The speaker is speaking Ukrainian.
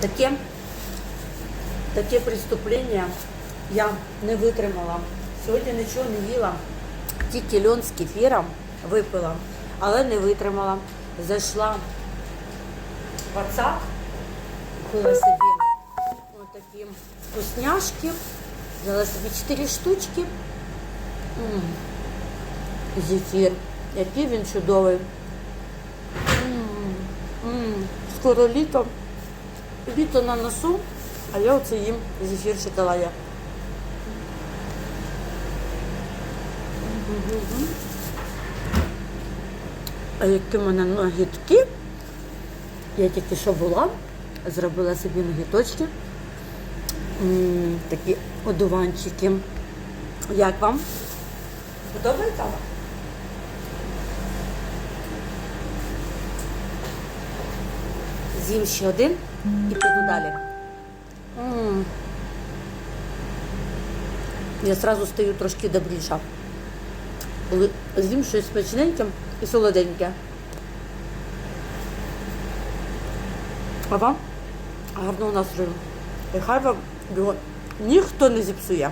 Таке, таке преступлення я не витримала. Сьогодні нічого не їла. Тільки льон з кефіром випила, але не витримала. Зайшла в WhatsApp, купила собі отакі вкусняшки, взяла собі 4 штучки. М, Зефір, який він чудовий. М, м, Скоро літо. Літо на носу, а я оце їм зефір в шоколаді. А які в мене ногітки. Я тільки що була, зробила собі ногіточки. Такі одуванчики. Як вам? Подобається? З'їм ще один і піду далі. М. Я одразу стаю трошки добріша. Коли з'їм щось смачненьке і солоденьке. А вам гарного настрою. І хай вам його ніхто не зіпсує.